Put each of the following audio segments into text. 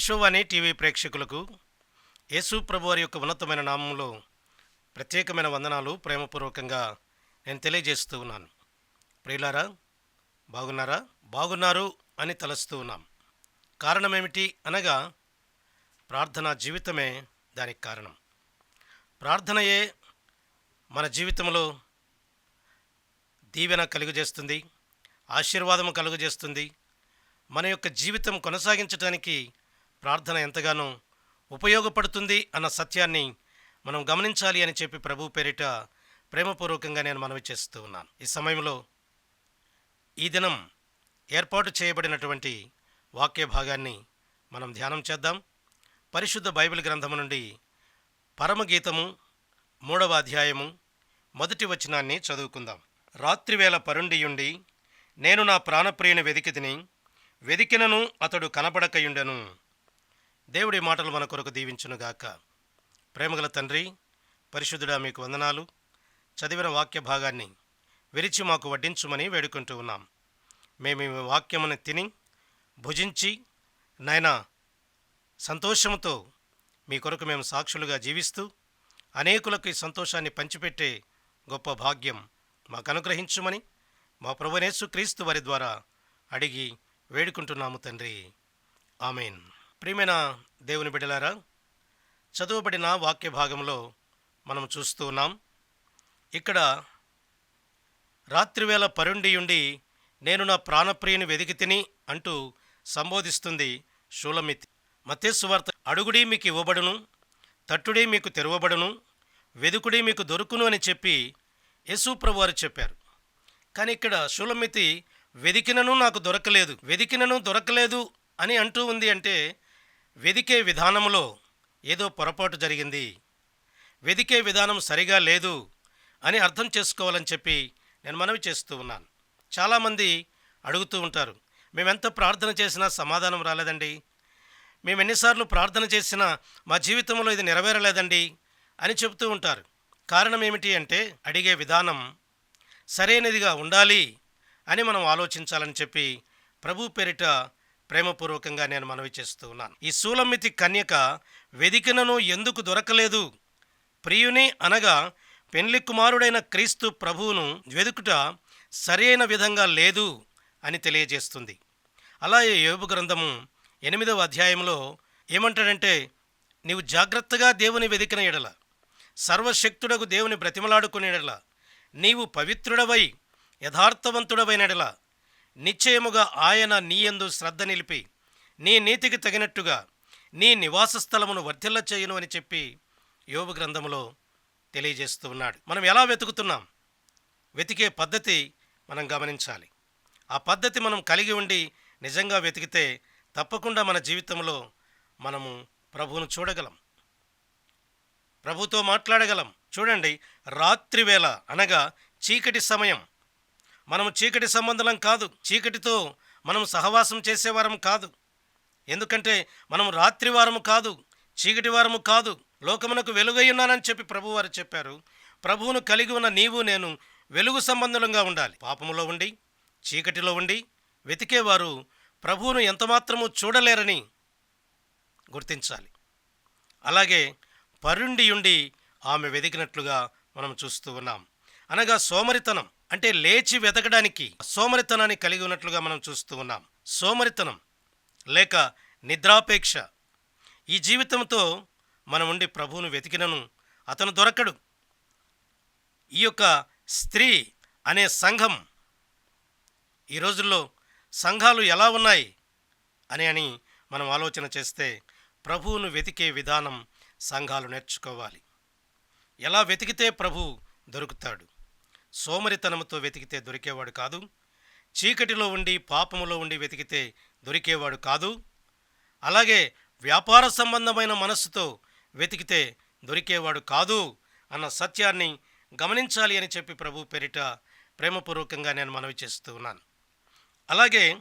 Vishwavani TV ప్రేక్షకులకు యేసు ప్రభువారి యొక్క ఉన్నతమైన నామంలో ప్రత్యేకమైన వందనాలు ప్రేమపూర్వకంగా నేను తెలియజేస్తూ ఉన్నాను. ప్రియులారా బాగున్నారా? బాగున్నారు అని తలస్తూ ఉన్నాం. కారణం ఏమిటి అనగా ప్రార్థనా జీవితమే దానికి కారణం. ప్రార్థనయే మన జీవితంలో దీవెన కలుగజేస్తుంది ఆశీర్వాదము కలుగజేస్తుంది. మన యొక్క జీవితం కొనసాగించడానికి ప్రార్థన ఎంతగానో ఉపయోగపడుతుంది అన్న సత్యాన్ని మనం గమనించాలి అని చెప్పి ప్రభు పేరిట ప్రేమపూర్వకంగా నేను మనవి చేస్తూ ఉన్నాను. ఈ సమయంలో ఈ దినం ఏర్పాటు చేయబడినటువంటి వాక్య భాగాన్ని మనం ధ్యానం చేద్దాం. పరిశుద్ధ బైబిల్ గ్రంథము నుండి పరమగీతము మూడవ అధ్యాయము మొదటి వచనాన్ని చదువుకుందాం. రాత్రివేళ పరుండియుండి నేను నా ప్రాణప్రియుని వెదికితిని వెదికినను అతడు కనపడకయుండెను. దేవుడి మాటలు మన కొరకు దీవించునుగాక ప్రేమగల తండ్రి పరిశుద్ధుడా మీకు వందనాలు. చదివిన వాక్య భాగాన్ని విరిచి మాకు వడ్డించుమని వేడుకుంటూ ఉన్నాం. మేము ఈ వాక్యమును తిని భుజించి నాయనా సంతోషముతో మీ కొరకు మేము సాక్షులుగా జీవిస్తూ అనేకులకు ఈ సంతోషాన్ని పంచిపెట్టే గొప్ప భాగ్యం మాకు అనుగ్రహించుమని మా ప్రభునేసు క్రీస్తు వారి ద్వారా అడిగి వేడుకుంటున్నాము తండ్రి. ఆమెన్. ప్రియమైన దేవుని బిడ్డలారా చదువబడిన వాక్య భాగంలో మనం చూస్తూ ఉన్నాం. ఇక్కడ రాత్రివేళ పరుండియుండి నేను నా ప్రాణప్రియుని వెదికి తిని అంటూ సంబోధిస్తుంది షూలమితి. మతేశ్వార్త అడుగుడి మీకు ఇవ్వబడును తట్టుడి మీకు తెరవబడును వెదుకుడి మీకు దొరుకును అని చెప్పి యేసుప్రభు వారు చెప్పారు. కానీ ఇక్కడ షూలమితి వెదికినను నాకు దొరకలేదు వెదికినను దొరకలేదు అని అంటూ ఉంది అంటే వెదికే విధానంలో ఏదో పొరపాటు జరిగింది. వెదికే విధానం సరిగా లేదు అని అర్థం చేసుకోవాలని చెప్పి నేను మనవి చేస్తూ ఉన్నాను. చాలామంది అడుగుతూ ఉంటారు మేమెంత ప్రార్థన చేసినా సమాధానం రాలేదండి? మేము ఎన్నిసార్లు ప్రార్థన చేసినా మా జీవితంలో ఇది నెరవేరలేదండి? అని చెబుతూ ఉంటారు. కారణం ఏమిటి అంటే అడిగే విధానం సరైనదిగా ఉండాలి అని మనం ఆలోచించాలని చెప్పి ప్రభు పేరిట ప్రేమపూర్వకంగా నేను మనవి చేస్తూ ఉన్నాను. ఈ సూలమితి కన్యక వెదికినను ఎందుకు దొరకలేదు? ప్రియుని అనగా పెండ్లి కుమారుడైన క్రీస్తు ప్రభువును వెదుకుట సరైన విధంగా లేదు అని తెలియజేస్తుంది. అలాగే యోబు గ్రంథము ఎనిమిదవ అధ్యాయంలో ఏమంటాడంటే నీవు జాగ్రత్తగా దేవుని వెదికిన ఎడల సర్వశక్తుడకు దేవుని బ్రతిమలాడుకునే ఎడల నీవు పవిత్రుడవై యథార్థవంతుడవైన ఎడల నిశ్చయముగా ఆయన నీయందు శ్రద్ధ నిలిపి నీ నీతికి తగినట్టుగా నీ నివాస స్థలమును వర్ధిల్ల చేయను అని చెప్పి యోగ గ్రంథములో తెలియజేస్తూ ఉన్నాడు. మనం ఎలా వెతుకుతున్నాం? వెతికే పద్ధతి మనం గమనించాలి. ఆ పద్ధతి మనం కలిగి ఉండి నిజంగా వెతికితే తప్పకుండా మన జీవితంలో మనము ప్రభువును చూడగలం. ప్రభుతో మాట్లాడగలం. చూడండి రాత్రివేళ అనగా చీకటి సమయం. మనం చీకటి సంబంధం కాదు. చీకటితో మనం సహవాసం చేసేవారం కాదు. ఎందుకంటే మనం రాత్రి వారము కాదు చీకటి వారము కాదు. లోకమునకు వెలుగై ఉన్నానని చెప్పి ప్రభువారు చెప్పారు. ప్రభువును కలిగి ఉన్న నీవు నేను వెలుగు సంబంధంగా ఉండాలి. పాపములో ఉండి చీకటిలో ఉండి వెతికేవారు ప్రభువును ఎంతమాత్రము చూడలేరని గుర్తించాలి. అలాగే పరుండి ఉండి ఆమె వెతికినట్లుగా మనం చూస్తూ ఉన్నాం. అనగా సోమరితనం. అంటే లేచి వెతకడానికి సోమరితనాన్ని కలిగి ఉన్నట్లుగా మనం చూస్తూ ఉన్నాం. సోమరితనం లేక నిద్రాపేక్ష. ఈ జీవితంతో మనం ఉండి ప్రభువును వెతికినను అతను దొరకడు. ఈ యొక్క స్త్రీ అనే సంఘం ఈ రోజుల్లో సంఘాలు ఎలా ఉన్నాయి అని అని మనం ఆలోచన చేస్తే ప్రభువును వెతికే విధానం సంఘాలు నేర్చుకోవాలి. ఎలా వెతికితే ప్రభు దొరుకుతాడు? సోమరితనముతో వెతికితే దొరికేవాడు కాదు. చీకటిలో ఉండి పాపములో ఉండి వెతికితే దొరికేవాడు కాదు. అలాగే వ్యాపార సంబంధమైన మనస్సుతో వెతికితే దొరికేవాడు కాదు అన్న సత్యాన్ని గమనించాలి అని చెప్పి ప్రభు పేరిట ప్రేమపూర్వకంగా నేను మనవి చేస్తూ ఉన్నాను. అలాగే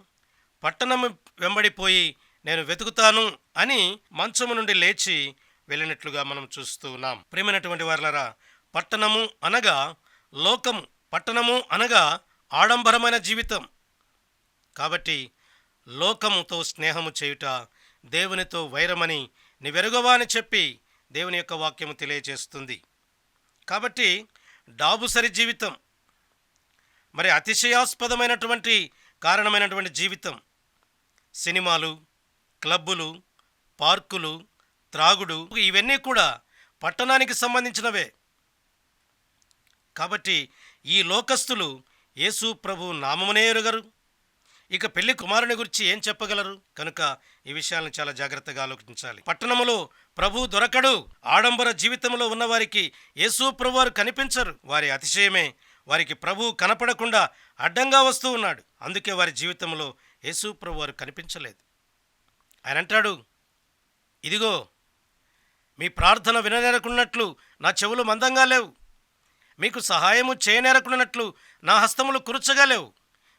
పట్టణము వెంబడిపోయి నేను వెతుకుతాను అని మంచము నుండి లేచి వెళ్ళినట్లుగా మనం చూస్తూ ఉన్నాం. ప్రేమైనటువంటి వారులరా పట్టణము అనగా లోకము పట్టణము అనగా ఆడంబరమైన జీవితం. కాబట్టి లోకముతో స్నేహము చేయుట దేవునితో వైరమని నీవెరుగవా అని చెప్పి దేవుని యొక్క వాక్యము తెలియజేస్తుంది. కాబట్టి డాబుసరి జీవితం. మరి అతిశయాస్పదమైనటువంటి కారణమైనటువంటి జీవితం. సినిమాలు క్లబ్బులు పార్కులు త్రాగుడు ఇవన్నీ కూడా పట్టణానికి సంబంధించినవే. కాబట్టి ఈ లోకస్తులు యేసు ప్రభు నామమునే ఎరుగరు. ఇక పెళ్ళి కుమారుని గురించి ఏం చెప్పగలరు? కనుక ఈ విషయాలను చాలా జాగ్రత్తగా ఆలోచించాలి. పట్టణములో ప్రభు దొరకడు. ఆడంబర జీవితంలో ఉన్నవారికి యేసు ప్రభువారు కనిపించరు. వారి అతిశయమే. వారికి ప్రభు కనపడకుండా అడ్డంగా వస్తూ ఉన్నాడు. అందుకే వారి జీవితంలో యేసు ప్రభువారు కనిపించలేదు. ఆయన అంటాడు ఇదిగో మీ ప్రార్థన విననేరకున్నట్లు నా చెవులు మందంగా లేవు. మీకు సహాయము చేయనేరకున్నట్లు నా హస్తములు కురుచగలేవు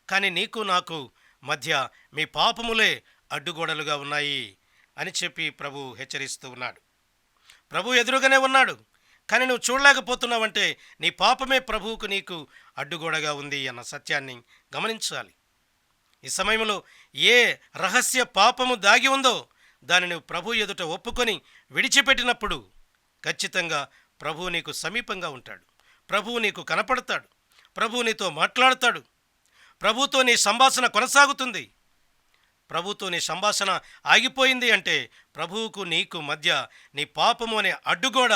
కానీ నీకు నాకు మధ్య మీ పాపములే అడ్డుగోడలుగా ఉన్నాయి అని చెప్పి ప్రభు హెచ్చరిస్తూ ఉన్నాడు. ప్రభు ఎదురుగానే ఉన్నాడు. కానీ నువ్వు చూడలేకపోతున్నావంటే నీ పాపమే ప్రభువుకు నీకు అడ్డుగోడగా ఉంది అన్న సత్యాన్ని గమనించాలి. ఈ సమయంలో ఏ రహస్య పాపము దాగి ఉందో దానిని ప్రభు ఎదుట ఒప్పుకొని విడిచిపెట్టినప్పుడు ఖచ్చితంగా ప్రభువు నీకు సమీపంగా ఉంటాడు. ప్రభువు నీకు కనపడతాడు. ప్రభువు నీతో మాట్లాడతాడు. ప్రభుతో నీ సంభాషణ కొనసాగుతుంది. ప్రభుతో నీ సంభాషణ ఆగిపోయింది అంటే ప్రభువుకు నీకు మధ్య నీ పాపము అనే అడ్డుగోడ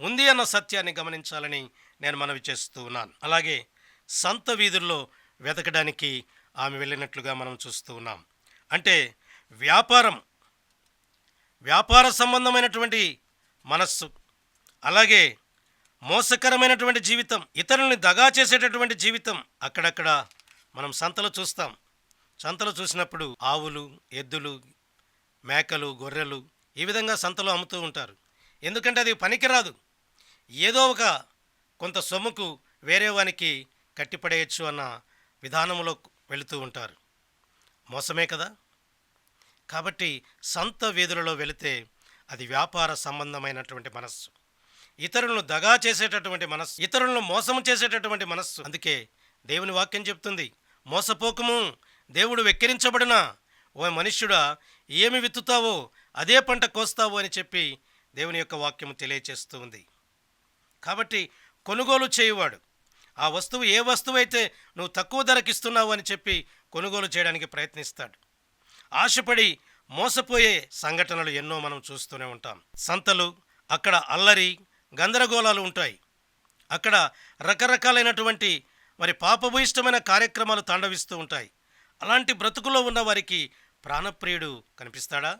ఉంది అన్న సత్యాన్ని గమనించాలని నేను మనవి చేస్తూ ఉన్నాను. అలాగే సంత వీధుల్లో వెతకడానికి ఆమె వెళ్ళినట్లుగా మనం చూస్తూ ఉన్నాం. అంటే వ్యాపారం వ్యాపార సంబంధమైనటువంటి మనస్సు అలాగే మోసకరమైనటువంటి జీవితం ఇతరుల్ని దగా చేసేటటువంటి జీవితం అక్కడక్కడ మనం సంతలో చూస్తాం. సంతలో చూసినప్పుడు ఆవులు ఎద్దులు మేకలు గొర్రెలు ఈ విధంగా సంతలో అమ్ముతూ ఉంటారు. ఎందుకంటే అది పనికిరాదు. ఏదో ఒక కొంత సొమ్ముకు వేరే వానికి కట్టిపడేయచ్చు అన్న విధానంలో వెళుతూ ఉంటారు. మోసమే కదా? కాబట్టి సంత వీధులలో వెళితే అది వ్యాపార సంబంధమైనటువంటి మనస్సు. ఇతరులను దగా చేసేటటువంటి మనస్సు ఇతరులను మోసం చేసేటటువంటి మనస్సు. అందుకే దేవుని వాక్యం చెప్తుంది మోసపోకము దేవుడు వెక్కిరించబడిన ఓ మనుష్యుడా ఏమి విత్తుతావో అదే పంట కోస్తావు అని చెప్పి దేవుని యొక్క వాక్యము తెలియచేస్తూ ఉంది. కాబట్టి కొనుగోలు చేయువాడు ఆ వస్తువు ఏ వస్తువు అయితే నువ్వు తక్కువ ధరకిస్తున్నావు అని చెప్పి కొనుగోలు చేయడానికి ప్రయత్నిస్తాడు. ఆశపడి మోసపోయే సంఘటనలు ఎన్నో మనం చూస్తూనే ఉంటాం. సంతలు అక్కడ అల్లరి గందరగోళాలు ఉంటాయి. అక్కడ రకరకాలైనటువంటి మరి పాపభూయిష్టమైన కార్యక్రమాలు తాండవిస్తూ ఉంటాయి. అలాంటి బ్రతుకులో ఉన్న వారికి ప్రాణప్రియుడు కనిపిస్తాడా?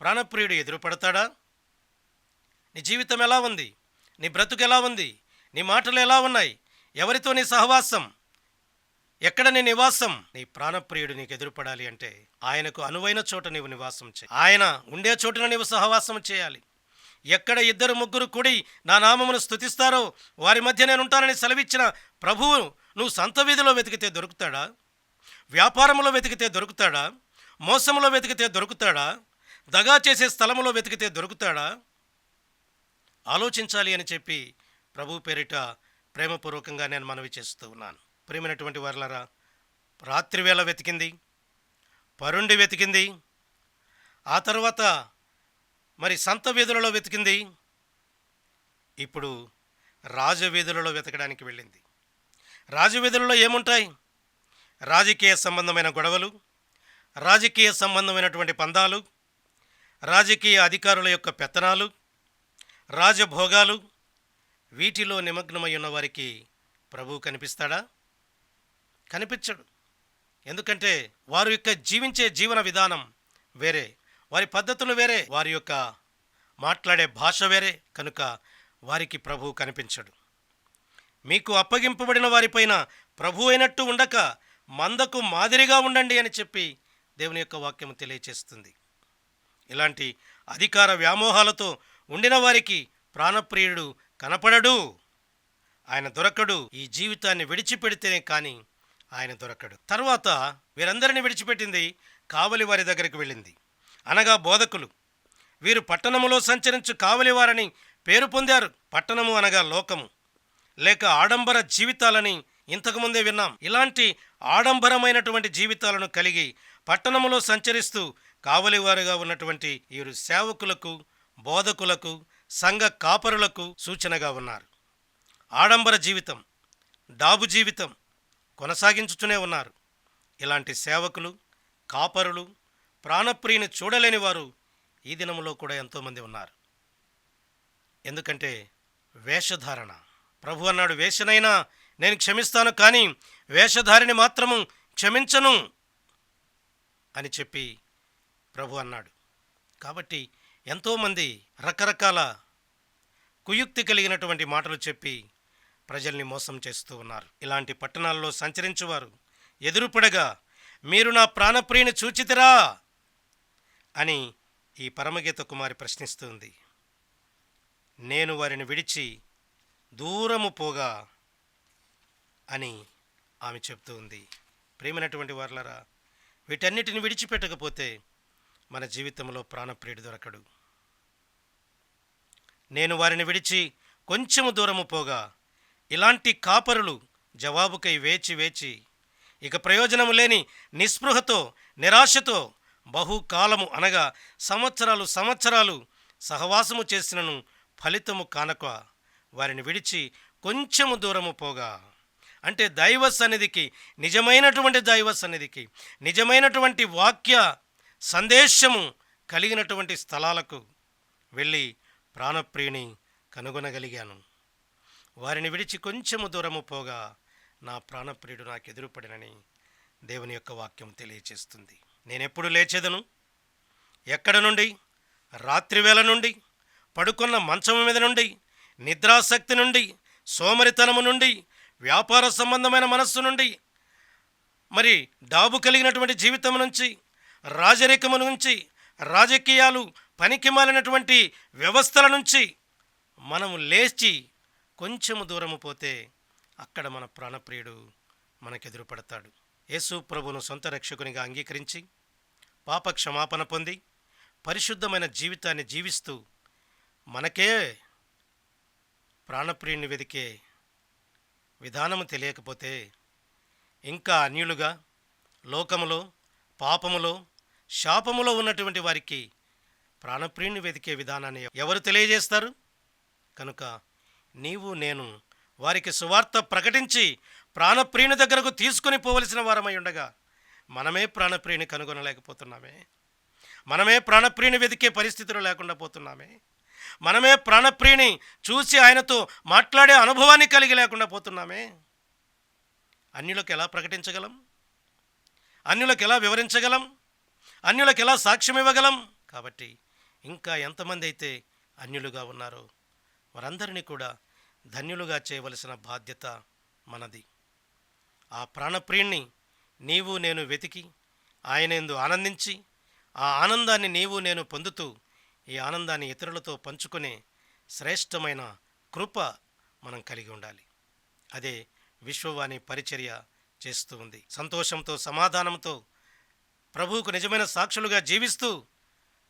ప్రాణప్రియుడు ఎదురుపడతాడా? నీ జీవితం ఎలా ఉంది? నీ బ్రతుకు ఎలా ఉంది? నీ మాటలు ఎలా ఉన్నాయి? ఎవరితో నీ సహవాసం? ఎక్కడ నీ నివాసం? నీ ప్రాణప్రియుడు నీకు ఎదురుపడాలి అంటే ఆయనకు అనువైన చోట నీవు నివాసం చేయాలి. ఆయన ఉండే చోటున నీవు సహవాసం చేయాలి. ఎక్కడ ఇద్దరు ముగ్గురు కూడి నా నామమును స్థుతిస్తారో వారి మధ్య నేను ఉంటానని సెలవిచ్చిన ప్రభువు నువ్వు సంత వీధిలో వెతికితే దొరుకుతాడా? వ్యాపారంలో వెతికితే దొరుకుతాడా? మోసంలో వెతికితే దొరుకుతాడా? దగా చేసే స్థలములో వెతికితే దొరుకుతాడా? ఆలోచించాలి అని చెప్పి ప్రభు పేరిట ప్రేమపూర్వకంగా నేను మనవి చేస్తూ ఉన్నాను. ప్రేమైనటువంటి వారులరా రాత్రివేళ వెతికింది పరుండి వెతికింది ఆ తర్వాత మరి సంత వీధులలో వెతికింది? ఇప్పుడు రాజవీధులలో వెతకడానికి వెళ్ళింది. రాజవీధులలో ఏముంటాయి? రాజకీయ సంబంధమైన గొడవలు రాజకీయ సంబంధమైనటువంటి పందాలు రాజకీయ అధికారుల యొక్క పెత్తనాలు రాజభోగాలు వీటిలో నిమగ్నమై ఉన్న వారికి ప్రభువు కనిపిస్తాడా? కనిపించడు. ఎందుకంటే వారు యొక్క జీవించే జీవన విధానం వేరే. వారి పద్ధతులు వేరే వారి యొక్క మాట్లాడే భాష వేరే కనుక వారికి ప్రభువు కనిపించడు. మీకు అప్పగింపబడిన వారిపైన ప్రభు అయినట్టు ఉండక మందకు మాదిరిగా ఉండండి అని చెప్పి దేవుని యొక్క వాక్యం తెలియచేస్తుంది. ఇలాంటి అధికార వ్యామోహాలతో ఉండిన వారికి ప్రాణప్రియుడు కనపడడు. ఆయన దొరకడు. ఈ జీవితాన్ని విడిచిపెడితేనే కానీ ఆయన దొరకడు. తర్వాత వీరందరిని విడిచిపెట్టింది కావలి వారి దగ్గరికి వెళ్ళింది. అనగా బోధకులు. వీరు పట్టణములో సంచరించు కావలివారని పేరు పొందారు. పట్టణము అనగా లోకము. లేక ఆడంబర జీవితాలని ఇంతకుముందే విన్నాం. ఇలాంటి ఆడంబరమైనటువంటి జీవితాలను కలిగి పట్టణములో సంచరిస్తూ కావలివారుగా ఉన్నటువంటి వీరు సేవకులకు బోధకులకు సంఘ కాపరులకు సూచనగా ఉన్నారు. ఆడంబర జీవితం డాబు జీవితం కొనసాగించుతూనే ఉన్నారు. ఇలాంటి సేవకులు కాపరులు ప్రాణప్రియుని చూడలేని వారు ఈ దినంలో కూడా ఎంతోమంది ఉన్నారు. ఎందుకంటే వేషధారణ. ప్రభు అన్నాడు వేషనైనా నేను క్షమిస్తాను కానీ వేషధారిని మాత్రము క్షమించను అని చెప్పి ప్రభు అన్నాడు. కాబట్టి ఎంతోమంది రకరకాల కుయుక్తి కలిగినటువంటి మాటలు చెప్పి ప్రజల్ని మోసం చేస్తూ ఉన్నారు. ఇలాంటి పట్టణాల్లో సంచరించువారు ఎదురుపడగా మీరు నా ప్రాణప్రియుని చూచితిరా అని ఈ పరమగీత కుమారి ప్రశ్నిస్తుంది. నేను వారిని విడిచి దూరము పోగా అని ఆమె చెప్తూ ఉంది ప్రేమైనటువంటి వారులరా వీటన్నిటిని విడిచిపెట్టకపోతే మన జీవితంలో ప్రాణప్రియుడు దొరకడు. నేను వారిని విడిచి కొంచెము దూరము పోగా ఇలాంటి కాపరులు జవాబుకై వేచి వేచి ఇక ప్రయోజనము లేని నిస్పృహతో నిరాశతో బహుకాలము అనగా సంవత్సరాలు సంవత్సరాలు సహవాసము చేసినను ఫలితము కానక వారిని విడిచి కొంచెము దూరము పోగా. అంటే దైవ సన్నిధికి నిజమైనటువంటి దైవ సన్నిధికి నిజమైనటువంటి వాక్య సందేశము కలిగినటువంటి స్థలాలకు వెళ్ళి ప్రాణప్రియుని కనుగొనగలిగాను. వారిని విడిచి కొంచెము దూరము పోగా నా ప్రాణప్రియుడు నాకు ఎదురుపడినని దేవుని యొక్క వాక్యం తెలియచేస్తుంది. నేనెప్పుడు లేచేదను? ఎక్కడ నుండి? రాత్రివేళ నుండి? పడుకున్న మంచం మీద నుండి? నిద్రాసక్తి నుండి? సోమరితనము నుండి? వ్యాపార సంబంధమైన మనస్సు నుండి? మరి డాబు కలిగినటువంటి జీవితం నుంచి? రాజరికము నుంచి? రాజకీయాలు పనికి మాలినటువంటి వ్యవస్థల నుంచి? మనము లేచి కొంచెము దూరము పోతే అక్కడ మన ప్రాణప్రియుడు మనకెదురుపడతాడు. యేసు ప్రభును సొంత రక్షకునిగా అంగీకరించి పాప క్షమాపణ పొంది పరిశుద్ధమైన జీవితాన్ని జీవిస్తూ మనకే ప్రాణప్రియుని వెదికే విధానము తెలియకపోతే ఇంకా అన్యులుగా లోకములో పాపములో శాపములో ఉన్నటువంటి వారికి ప్రాణప్రియుని వెతికే విధానాన్ని ఎవరు తెలియజేస్తారు? కనుక నీవు నేను వారికి సువార్త ప్రకటించి ప్రాణప్రియుని దగ్గరకు తీసుకొని పోవలసిన వారమై ఉండగా మనమే ప్రాణప్రియుని కనుగొనలేకపోతున్నామే. మనమే ప్రాణప్రియుని వెతికే పరిస్థితులు లేకుండా పోతున్నామే. మనమే ప్రాణప్రియుని చూసి ఆయనతో మాట్లాడే అనుభవాన్ని కలిగి లేకుండా పోతున్నామే. అన్యులకు ఎలా ప్రకటించగలం? అన్యులకు ఎలా వివరించగలం? అన్యులకు ఎలా సాక్ష్యం ఇవ్వగలం? కాబట్టి ఇంకా ఎంతమంది అయితే అన్యులుగా ఉన్నారో వారందరినీ కూడా ధన్యులుగా చేయవలసిన బాధ్యత మనది. ఆ ప్రాణప్రియుణ్ణి నీవు నేను వెతికి ఆయనందు ఆనందించి ఆ ఆనందాన్ని నీవు నేను పొందుతూ ఈ ఆనందాన్ని ఇతరులతో పంచుకునే శ్రేష్టమైన కృప మనం కలిగి ఉండాలి. అదే విశ్వవాణి పరిచర్య చేస్తూ ఉంది. సంతోషంతో సమాధానంతో ప్రభువుకు నిజమైన సాక్షులుగా జీవిస్తూ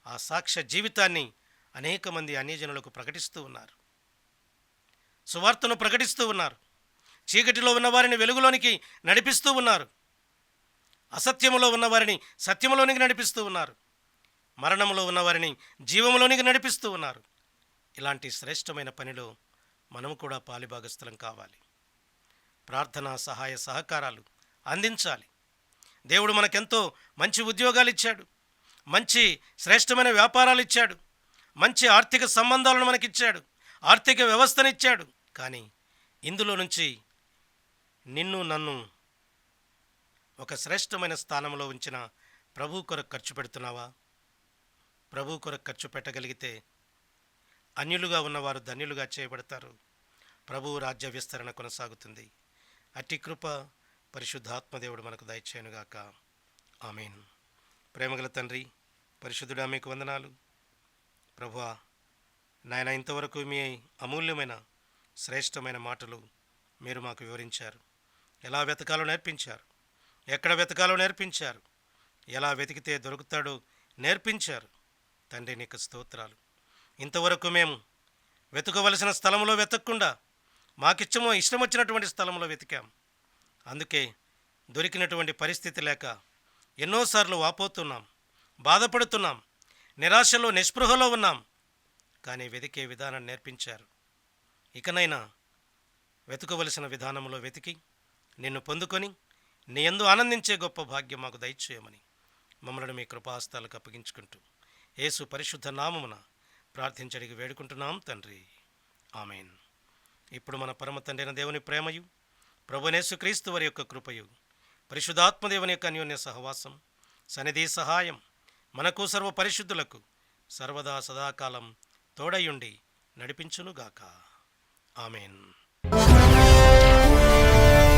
ఆ సాక్ష్య జీవితాన్ని అనేక మంది అన్యజనులకు ప్రకటిస్తూ ఉన్నారు. సువార్తను ప్రకటిస్తూ ఉన్నారు. చీకటిలో ఉన్నవారిని వెలుగులోనికి నడిపిస్తూ ఉన్నారు. అసత్యములో ఉన్నవారిని సత్యములోనికి నడిపిస్తూ ఉన్నారు. మరణములో ఉన్నవారిని జీవములోనికి నడిపిస్తూ ఉన్నారు. ఇలాంటి శ్రేష్టమైన పనిలో మనం కూడా పాలిభాగస్థలం కావాలి. ప్రార్థన సహాయ సహకారాలు అందించాలి. దేవుడు మనకెంతో మంచి ఉద్యోగాలు ఇచ్చాడు. మంచి శ్రేష్టమైన వ్యాపారాలు ఇచ్చాడు. మంచి ఆర్థిక సంబంధాలను మనకిచ్చాడు. ఆర్థిక వ్యవస్థనిచ్చాడు కానీ ఇందులో నుంచి నిన్ను నన్ను ఒక శ్రేష్టమైన స్థానంలో ఉంచిన ప్రభు కొరకు ఖర్చు పెడుతున్నావా? ప్రభు కొరకు ఖర్చు పెట్టగలిగితే అన్యులుగా ఉన్నవారు ధన్యులుగా చేయబడతారు. ప్రభు రాజ్య విస్తరణ కొనసాగుతుంది. అట్టి కృప పరిశుద్ధాత్మదేవుడు మనకు దయచేయనుగాక ఆమెన్. ప్రేమగల తండ్రి పరిశుద్ధుడా మీకు వందనాలు. ప్రభువా నాయన ఇంతవరకు మీ అమూల్యమైన శ్రేష్టమైన మాటలు మీరు మాకు వివరించారు. ఎలా వెతకాలో నేర్పించారు? ఎక్కడ వెతకాలో నేర్పించారు? ఎలా వెతికితే దొరుకుతాడో నేర్పించారు? తండ్రి నీకు స్తోత్రాలు. ఇంతవరకు మేము వెతుకవలసిన స్థలంలో వెతకకుండా మాకిచ్చమో ఇష్టం వచ్చినటువంటి స్థలంలో వెతికాం. అందుకే దొరికినటువంటి పరిస్థితి లేక ఎన్నోసార్లు వాపోతున్నాం బాధపడుతున్నాం నిరాశలో నిస్పృహలో ఉన్నాం. కానీ వెతికే విధానం నేర్పించారు. ఇకనైనా వెతుకవలసిన విధానంలో వెతికి నిన్ను పొందుకొని నీ యందు ఆనందించే గొప్ప భాగ్యం మాకు దయచేయమని మమ్మల్ని మీ కృపాస్తాలకు అప్పగించుకుంటూ యేసు పరిశుద్ధ నామమున ప్రార్థించడికి వేడుకుంటున్నాం తండ్రి. ఆమెన్. ఇప్పుడు మన పరమ తండ్రి దేవుని ప్రేమయు ప్రభునేసు క్రీస్తు వారి యొక్క కృపయు పరిశుద్ధాత్మదేవుని యొక్క అన్యోన్య సహవాసం సన్నిధి సహాయం మనకు సర్వ పరిశుద్ధులకు సర్వదా సదాకాలం తోడయుండి నడిపించునుగాక. ఆమెన్.